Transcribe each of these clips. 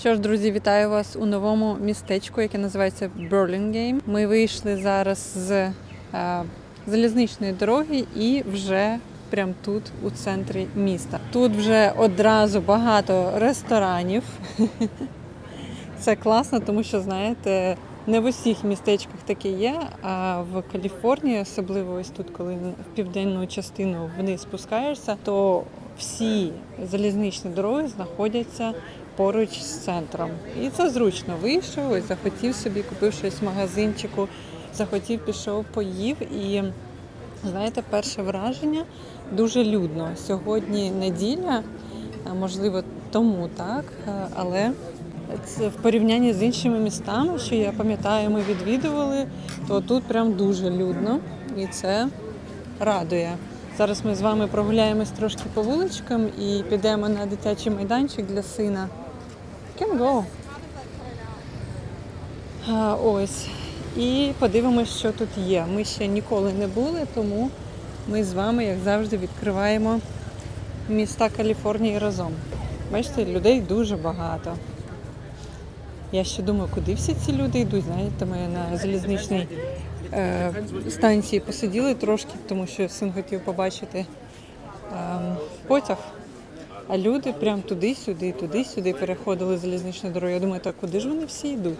Що ж, друзі, вітаю вас у новому містечку, яке називається Burlingame. Ми вийшли зараз з е, залізничної дороги і вже прямо тут, у центрі міста. Тут вже одразу багато ресторанів. Це класно, тому що знаєте, не в усіх містечках таке є. А в Каліфорнії, особливо ось тут, коли в південну частину вниз спускаєшся, то всі залізничні дороги знаходяться поруч з центром. І це зручно. Вийшов, ось захотів собі, купив щось в магазинчику, захотів, пішов, поїв. І знаєте, перше враження дуже людно. Сьогодні неділя, можливо, тому так, але це в порівнянні з іншими містами, що я пам'ятаю, ми відвідували, то тут прям дуже людно і це радує. Зараз ми з вами прогуляємось трошки по вуличкам і підемо на дитячий майданчик для сина. Can go. Ось. І подивимось, що тут є. Ми ще ніколи не були, тому ми з вами, як завжди, відкриваємо міста Каліфорнії разом. Бачите, людей дуже багато. Я ще думаю, куди всі ці люди йдуть. Знаєте, ми на залізничній е, станції посиділи трошки, тому що син хотів побачити е, потяг. А люди прям туди-сюди, туди-сюди переходили залізничну дорогу. Я думаю, так куди ж вони всі йдуть?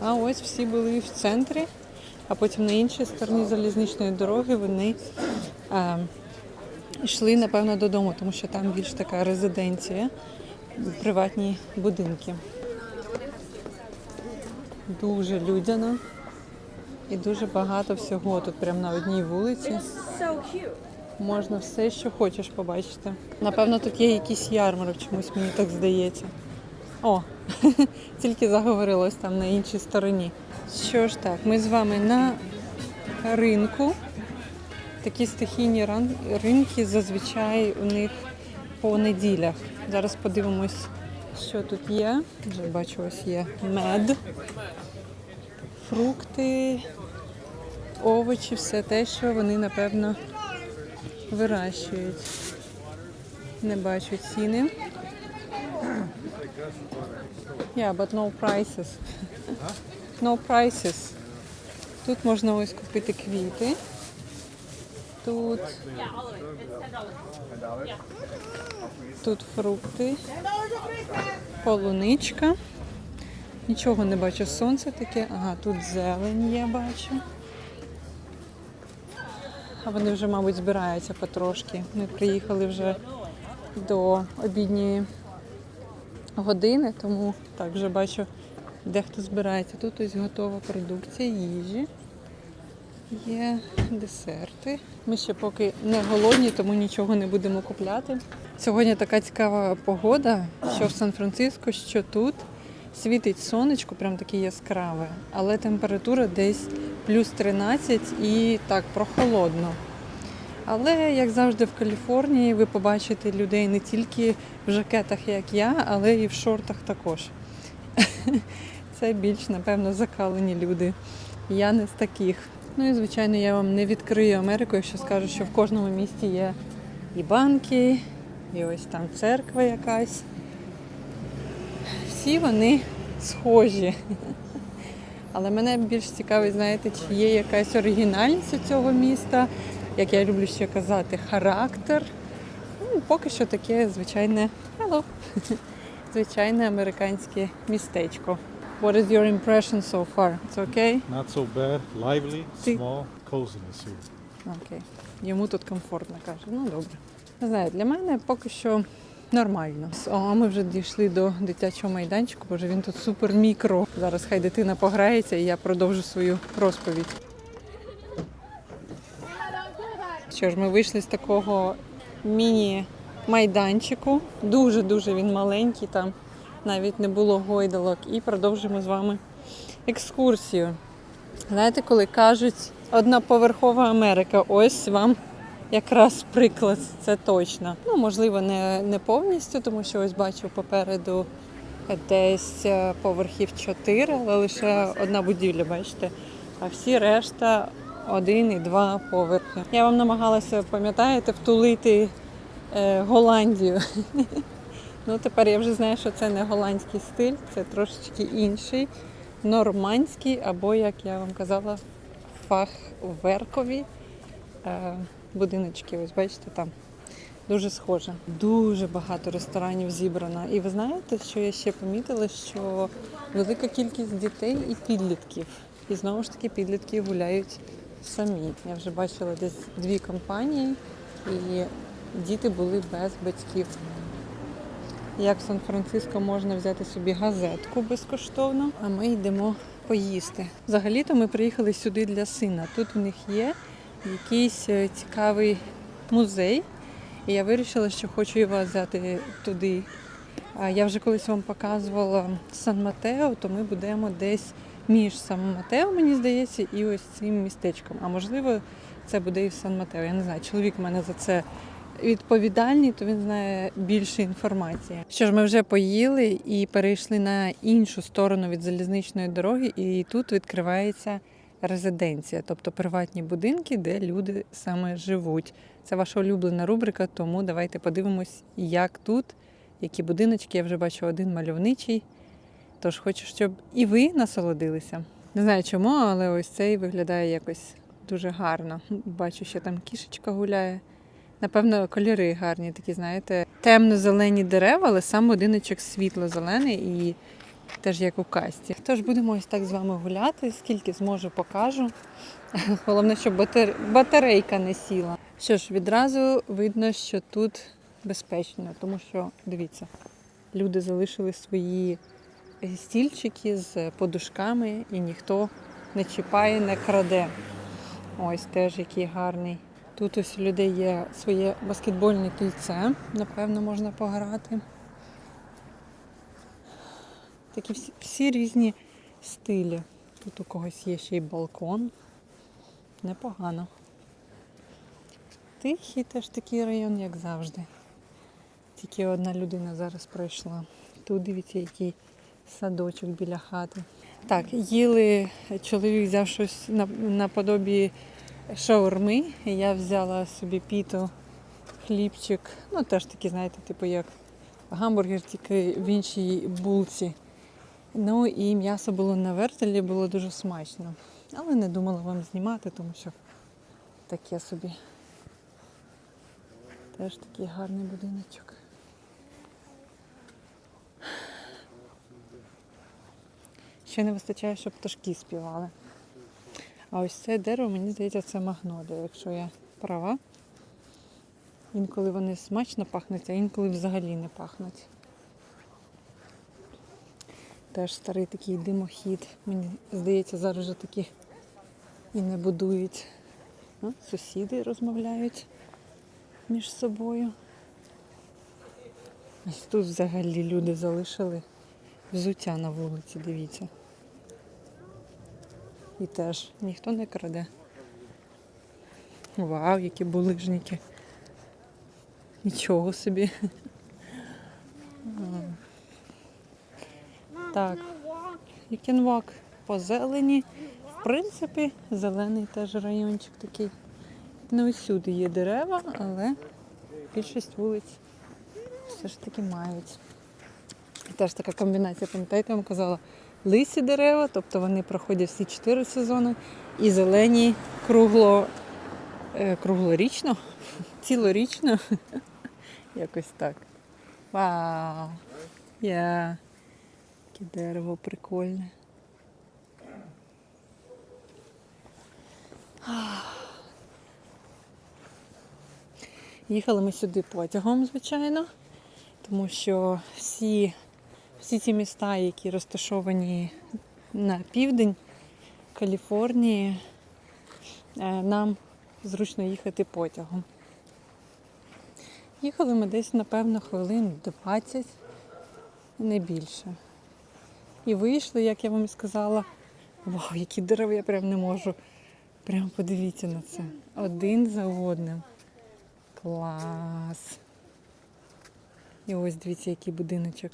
А ось всі були в центрі, а потім на іншій стороні залізничної дороги вони е, йшли, напевно, додому, тому що там більш така резиденція, приватні будинки. Дуже людяно і дуже багато всього тут, прямо на одній вулиці. Можна все, що хочеш побачити. Напевно, тут є якийсь ярмарок, чомусь мені так здається. О, тільки заговорилось там на іншій стороні. Що ж так, ми з вами на ринку. Такі стихійні ринки зазвичай у них по неділях. Зараз подивимось, що тут є. Вже бачу, ось є мед, фрукти, овочі, все те, що вони, напевно, вирощують. Не бачу ціни. Yeah, but no prices. No prices. Тут можна ось купити квіти. Тут, тут фрукти, полуничка. Нічого не бачу. Сонце таке. Ага, тут зелень я бачу. А вони вже, мабуть, збираються потрошки. Ми приїхали вже до обідньої години, тому так вже бачу, дехто збирається. Тут ось готова продукція їжі. Є десерти. Ми ще поки не голодні, тому нічого не будемо купляти. Сьогодні така цікава погода, що в Сан-Франциско, що тут світить сонечко, прям таке яскраве, але температура десь плюс 13 і так прохолодно. Але, як завжди, в Каліфорнії ви побачите людей не тільки в жакетах, як я, але і в шортах також. Це більш, напевно, закалені люди. Я не з таких. Ну і звичайно, я вам не відкрию Америку, якщо скажу, що в кожному місті є і банки, і ось там церква якась. Всі вони схожі. Але мене більш цікавить, знаєте, чи є якась оригінальність у цього міста, як я люблю ще казати, характер. Ну, поки що таке звичайне hello, звичайне американське містечко. What is your impression so far? It's okay? Not so bad, lively, small, coziness here. Окей. Йому тут комфортно каже. Ну добре. Не знаю, для мене поки що нормально. О, а ми вже дійшли до дитячого майданчику, боже він тут супер мікро. Зараз хай дитина пограється і я продовжу свою розповідь. Що ж, ми вийшли з такого міні-майданчику. Дуже-дуже він маленький, там навіть не було гойдалок. І продовжимо з вами екскурсію. Знаєте, коли кажуть одноповерхова Америка, ось вам якраз приклад, це точно. Ну, можливо, не, не повністю, тому що ось бачу попереду десь е, поверхів 4, але лише одна будівля, бачите. А всі решта один і два поверхи. Я вам намагалася, пам'ятаєте, втулити е, Голландію. Ну, тепер я вже знаю, що це не голландський стиль, це трошечки інший, нормандський, або, як я вам казала, фахверкові будиночки. Ось бачите там. Дуже схоже. Дуже багато ресторанів зібрано. І ви знаєте, що я ще помітила, що велика кількість дітей і підлітків. І знову ж таки підлітки гуляють самі. Я вже бачила десь дві компанії, і діти були без батьків. Як в Сан-Франциско можна взяти собі газетку безкоштовно, а ми йдемо поїсти. Взагалі-то ми приїхали сюди для сина. Тут у них є якийсь е, цікавий музей. І я вирішила, що хочу вас взяти туди. Я вже колись вам показувала Сан-Матео, то ми будемо десь між Сан-Матео, мені здається, і ось цим містечком. А можливо, це буде і в Сан-Матео. Я не знаю, чоловік в мене за це відповідальний, то він знає більше інформації. Що ж, ми вже поїли і перейшли на іншу сторону від залізничної дороги, і тут відкривається резиденція, тобто приватні будинки, де люди саме живуть. Це ваша улюблена рубрика, тому давайте подивимось, як тут, які будиночки. Я вже бачу один мальовничий. Тож хочу, щоб і ви насолодилися. Не знаю чому, але ось цей виглядає якось дуже гарно. Бачу, що там кішечка гуляє. Напевно, кольори гарні, такі, знаєте, темно-зелені дерева, але сам будиночок світло-зелений і теж як у касті. Тож будемо ось так з вами гуляти, скільки зможу, покажу. Головне, щоб батар... батарейка не сіла. Що ж, відразу видно, що тут безпечно, тому що дивіться, люди залишили свої стільчики з подушками і ніхто не чіпає, не краде. Ось теж який гарний. Тут ось у людей є своє баскетбольне кільце, напевно, можна пограти. Такі всі, всі різні стилі. Тут у когось є ще й балкон. Непогано. Тихий теж такий район, як завжди. Тільки одна людина зараз пройшла. Тут дивіться, який садочок біля хати. Так, їли, чоловік взяв щось на- наподобі шаурми. Я взяла собі піту, хлібчик. Ну, теж такі, знаєте, типу як гамбургер, тільки в іншій булці. Ну і м'ясо було на вертелі, було дуже смачно. Але не думала вам знімати, тому що таке собі. Теж такий гарний будиночок. Ще не вистачає, щоб пташки співали. А ось це дерево, мені здається, це магнолія, якщо я права. Інколи вони смачно пахнуть, а інколи взагалі не пахнуть. Теж старий такий димохід. Мені здається, зараз вже такі і не будують. О, сусіди розмовляють між собою. Ось тут взагалі люди залишили взуття на вулиці, дивіться. І теж ніхто не краде. Вау, які булижники. Нічого собі. Так, walk по зелені. В принципі, зелений теж райончик такий. Не усюди є дерева, але більшість вулиць все ж таки мають. Теж така комбінація, пам'ятаєте, я вам казала, лисі дерева, тобто вони проходять всі чотири сезони, і зелені кругло, е, круглорічно, цілорічно. Якось так. Вау! Я. Яке дерево прикольне. Їхали ми сюди потягом, звичайно, тому що всі, всі ці міста, які розташовані на південь Каліфорнії, е, нам зручно їхати потягом. Їхали ми десь, напевно, хвилин 20, не більше. І вийшли, як я вам сказала. Вау, які дерева, я прям не можу. Прям подивіться на це. Один за одним. Клас. І ось дивіться, який будиночок.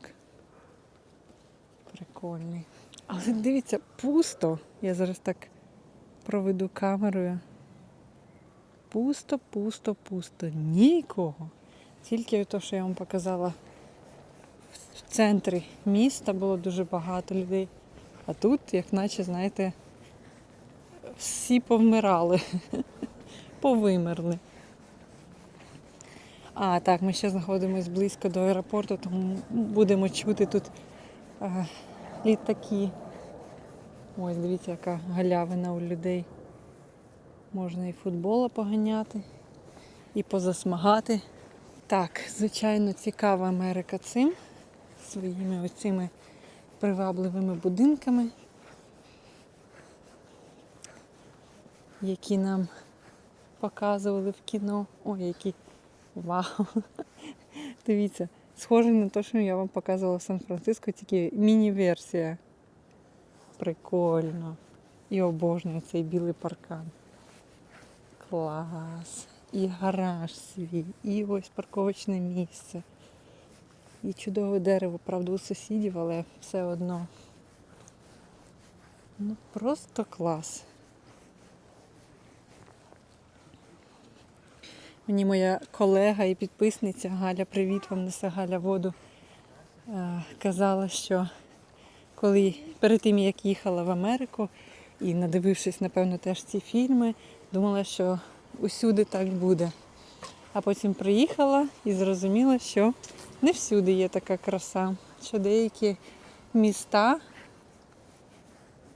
Прикольний. Але дивіться, пусто. Я зараз так проведу камерою. Пусто, пусто, пусто. Нікого. Тільки те, що я вам показала центрі міста було дуже багато людей. А тут, як наче, знаєте, всі повмирали, повимерли. А, так, ми ще знаходимося близько до аеропорту, тому будемо чути тут е, літаки. Ось дивіться, яка галявина у людей. Можна і футбола поганяти, і позасмагати. Так, звичайно, цікава Америка цим, своїми оцими привабливими будинками, які нам показували в кіно. Ой, які вау! Дивіться, схоже на те, що я вам показувала в Сан-Франциско, тільки міні-версія. Прикольно. І обожнюю цей білий паркан. Клас. І гараж свій, і ось парковочне місце. І чудове дерево, правда, у сусідів, але все одно. Ну просто клас. Мені моя колега і підписниця Галя, привіт вам несе Галя воду. е, Казала, що коли перед тим як їхала в Америку і надивившись, напевно, теж ці фільми, думала, що усюди так буде. А потім приїхала і зрозуміла, що не всюди є така краса, що деякі міста,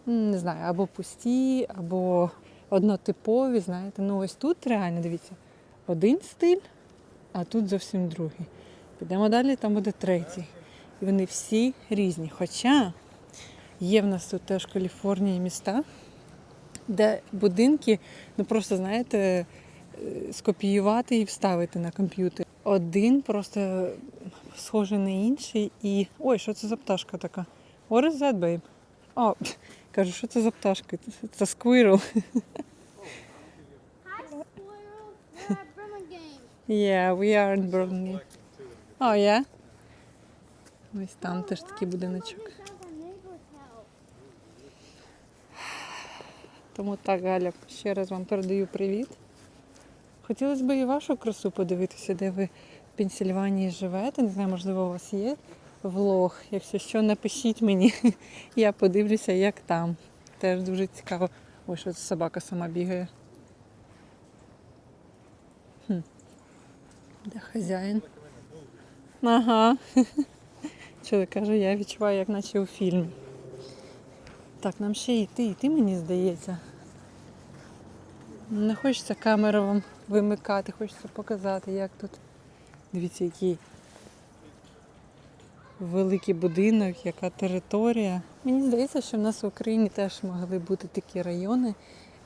не знаю, або пусті, або однотипові, знаєте. Ну ось тут реально дивіться, один стиль, а тут зовсім другий. Підемо далі, там буде третій. І вони всі різні. Хоча є в нас тут теж Каліфорнії міста, де будинки, ну просто знаєте, е, скопіювати і вставити на комп'ютер. Один просто схожий на інший. І. Ой, що це за пташка така? What is that, babe? О, кажу, що це за пташка? Це- squirrel. Yeah, we are in Birmingham. Oh, yeah? Ось там теж такий будиночок. Тому так, Галя, ще раз вам передаю привіт. Хотілося б і вашу красу подивитися, де ви Пенсільванії живете. Не знаю, можливо, у вас є влог. Якщо що, напишіть мені. Я подивлюся, як там. Теж дуже цікаво. Ой, що це собака сама бігає. Хм. Де хазяїн? Ага. Чоловік каже, я відчуваю, як наче у фільмі. Так, нам ще йти, йти, мені здається. Не хочеться камеру вам вимикати, хочеться показати, як тут. Дивіться, який великий будинок, яка територія. Мені здається, що в нас в Україні теж могли бути такі райони.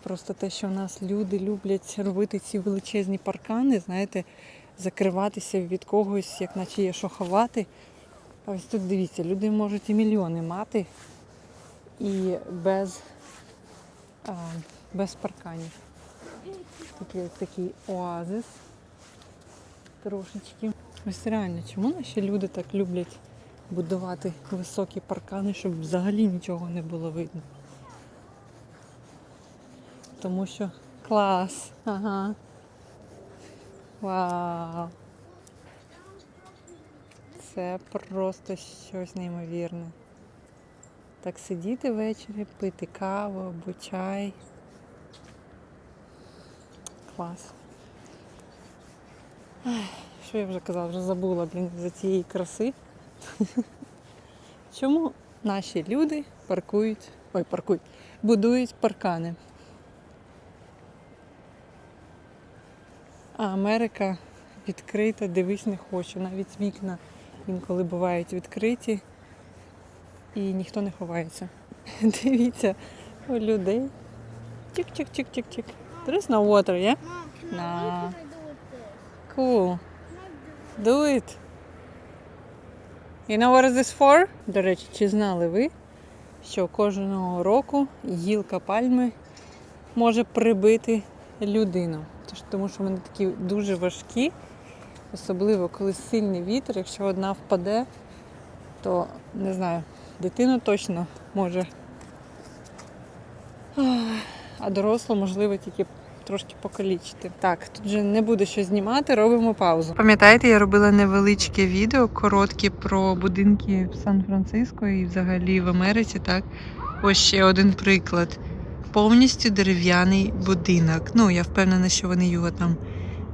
Просто те, що в нас люди люблять робити ці величезні паркани, знаєте, закриватися від когось, як наче є що ховати. А ось тут дивіться, люди можуть і мільйони мати і без, а, без парканів. Є такий оазис трошечки. Ось реально, чому наші люди так люблять будувати високі паркани, щоб взагалі нічого не було видно? Тому що клас. Ага. Вау. Це просто щось неймовірне. Так сидіти ввечері, пити каву або чай. Клас. Що я вже казала, вже забула, блін, за цієї краси. Чому наші люди паркують, ой, паркують, будують паркани? А Америка відкрита, дивись не хочу. Навіть вікна інколи бувають відкриті і ніхто не ховається. Дивіться, у людей. Чик-чик-чик-чик-чик. There is no water, yeah? Cool. Do it. You know what is this for? До речі, чи знали ви, що кожного року гілка пальми може прибити людину? Тому що вони такі дуже важкі, особливо коли сильний вітер, якщо одна впаде, то не знаю, дитину точно може. А дорослу, можливо, тільки трошки покалічити. Так, тут вже не буду що знімати, робимо паузу. Пам'ятаєте, я робила невеличке відео, коротке про будинки в Сан-Франциско і взагалі в Америці, так? Ось ще один приклад. Повністю дерев'яний будинок. Ну, я впевнена, що вони його там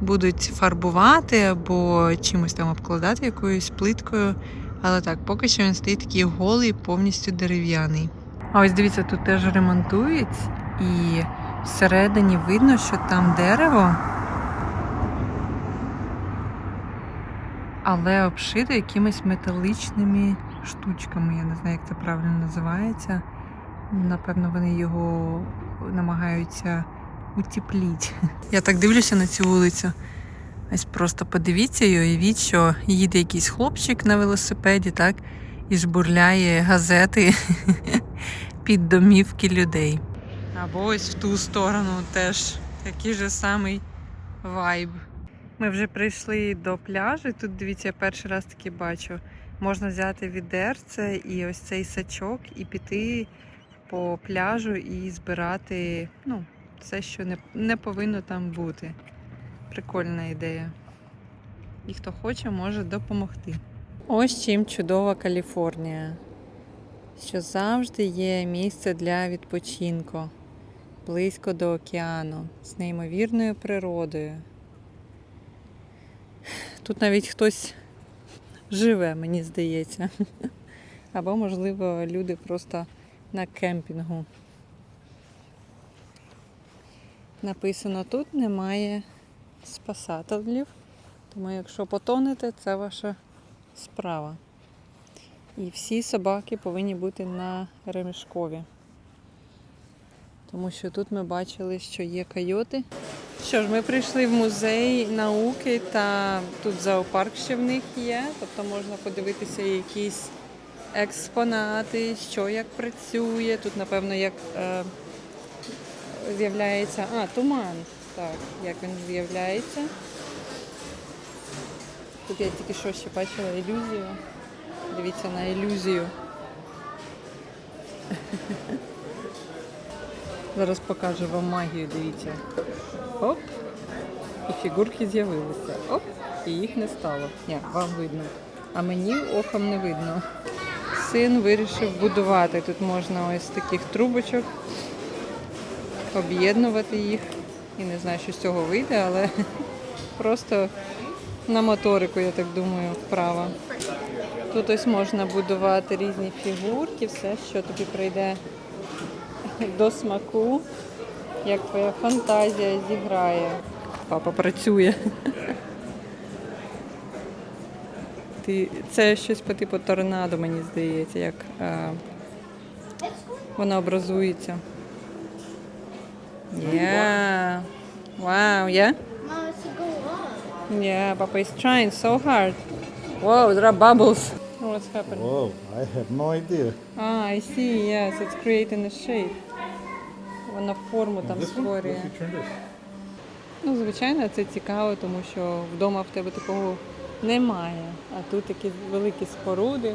будуть фарбувати або чимось там обкладати якоюсь плиткою. Але так, поки що він стоїть такий голий, повністю дерев'яний. А ось дивіться, тут теж ремонтують, і всередині видно, що там дерево, але обшите якимись металичними штучками. Я не знаю, як це правильно називається. Напевно, вони його намагаються утепліти. Я так дивлюся на цю вулицю. Ось просто подивіться і уявіть, що їде якийсь хлопчик на велосипеді, так, і жбурляє газети під домівки людей. Або ось в ту сторону теж такий же самий вайб. Ми вже прийшли до пляжу. Тут дивіться, я перший раз таки бачу. Можна взяти відерце і ось цей сачок, і піти по пляжу і збирати ну, все, що не, не повинно там бути. Прикольна ідея. І хто хоче, може допомогти. Ось чим чудова Каліфорнія. Що завжди є місце для відпочинку, близько до океану, з неймовірною природою. Тут навіть хтось живе, мені здається. Або, можливо, люди просто на кемпінгу. Написано тут немає спасателів, тому якщо потонете, це ваша справа. І всі собаки повинні бути на ремішкові. Тому що тут ми бачили, що є койоти. Що ж, ми прийшли в музей науки та тут зоопарк ще в них є. Тобто можна подивитися якісь експонати, що як працює. Тут, напевно, як е, з'являється. А, туман. Так, як він з'являється. Тут я тільки що ще бачила ілюзію. Дивіться на ілюзію. Зараз покажу вам магію, дивіться. Оп! І фігурки з'явилися. Оп! І їх не стало. Ні, вам видно. А мені оком не видно. Син вирішив будувати. Тут можна ось таких трубочок об'єднувати їх. І не знаю, що з цього вийде, але просто на моторику, я так думаю, вправо. Тут ось можна будувати різні фігурки, все, що тобі прийде до смаку, як твоя фантазія зіграє. Папа працює. Ти, це щось по типу торнадо, мені здається, як е, вона образується. Yeah. Wow, yeah? Yeah, Papa is trying so hard. Whoa, there are bubbles. What's happening? Whoa, I had no idea. Ah, I see, yes, it's creating a shape. Вона форму там створює. Ну, звичайно, це цікаво, тому що вдома в тебе такого немає. А тут такі великі споруди,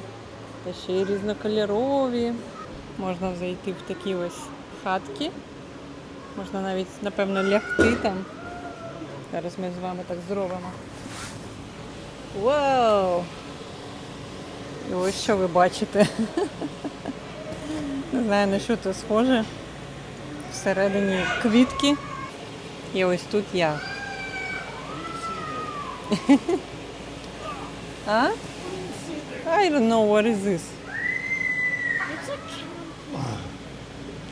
та ще й різнокольорові. Можна зайти в такі ось хатки. Можна навіть, напевно, лягти там. Зараз ми з вами так зробимо. Вау! І ось що ви бачите. Не знаю, на що це схоже. Всередині квітки. І ось тут я. а? I don't know what is this.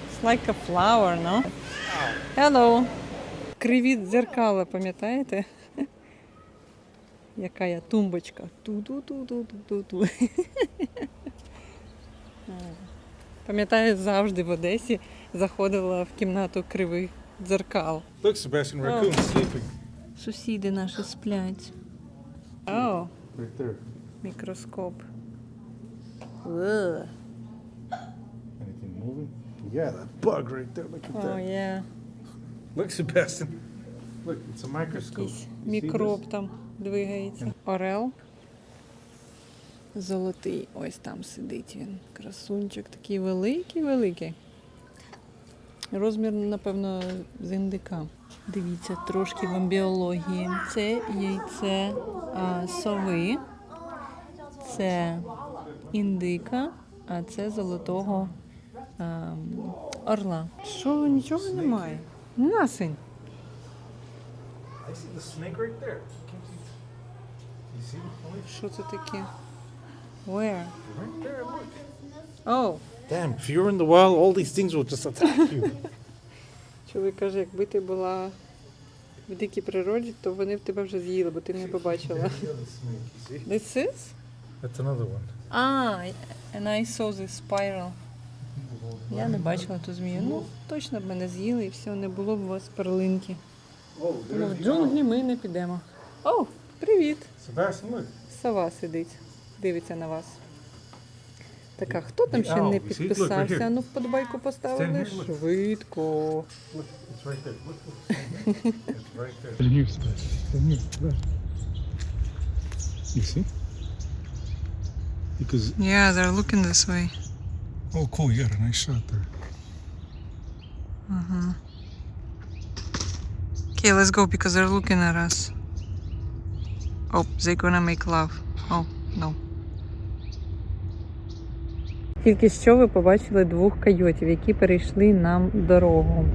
It's like a flower, no? Hello. Криві дзеркала, пам'ятаєте? Яка я тумбочка. Ту-ту-ту-ту-ту-ту. Пам'ятаю, завжди в Одесі заходила в кімнату кривих дзеркал. Look, Sebastian Raccoon sleeping. Сусіди наші сплять. О, Right there. мікроскоп. Ugh. Anything moving? Yeah, that bug right there. Look at О, that. є. Look, Sebastian. Look, it's a microscope. Якийсь You see мікроб там двигається. Орел. Золотий. Ось там сидить він. Красунчик такий великий-великий. Розмір, напевно, з індика. Дивіться, трошки вам біології. Це яйце а, сови, це індика, а це золотого а, орла. Що, нічого немає? Насень. Що це таке? Where? right there. Look. Oh, Damn! If you're in the wild, all these things will just attack you. чоловік каже, якби ти була в дикій природі, то вони б тебе вже з'їли, бо ти не побачила. This is? That's another one. Ah, and I saw the spiral. Я не бачила ту змію. Ну, точно б мене з'їли і все, не було б у вас перлинки. Oh, Тому в джунглі ми не підемо. О, привіт! owl. Сова сидить, дивиться на вас. Так, а хто там ще не підписався? Ну, вподобайку поставили швидко. You see? Because Yeah, they're looking this way. oh, cool. You got a nice shot there. Uh-huh. Okay, let's go because they're looking at us. Oh, they're gonna make love. Oh, no. Тільки що ви побачили двох койотів, які перейшли нам дорогу.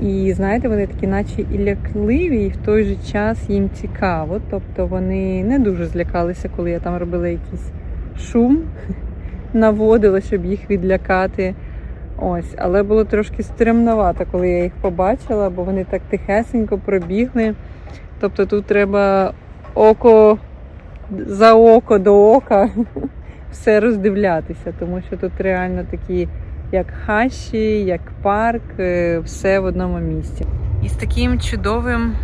І знаєте, вони такі, наче і лякливі, і в той же час їм цікаво. Тобто вони не дуже злякалися, коли я там робила якийсь шум, наводила, щоб їх відлякати. Ось, але було трошки стремновато, коли я їх побачила, бо вони так тихесенько пробігли. Тобто тут треба око за око до ока все роздивлятися, тому що тут реально такі, як хащі, як парк, е, все в одному місці. І з таким чудовим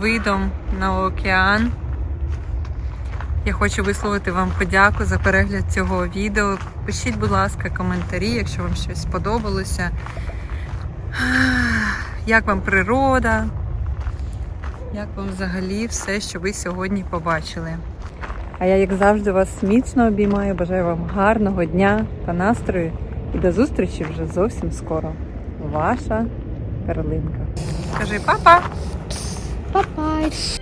видом на океан. Я хочу висловити вам подяку за перегляд цього відео. Пишіть, будь ласка, коментарі, якщо вам щось сподобалося. Як вам природа? Як вам взагалі все, що ви сьогодні побачили? А я, як завжди, вас міцно обіймаю. Бажаю вам гарного дня та настрою. І до зустрічі вже зовсім скоро. Ваша Карлинка. Кажи папа! Bye.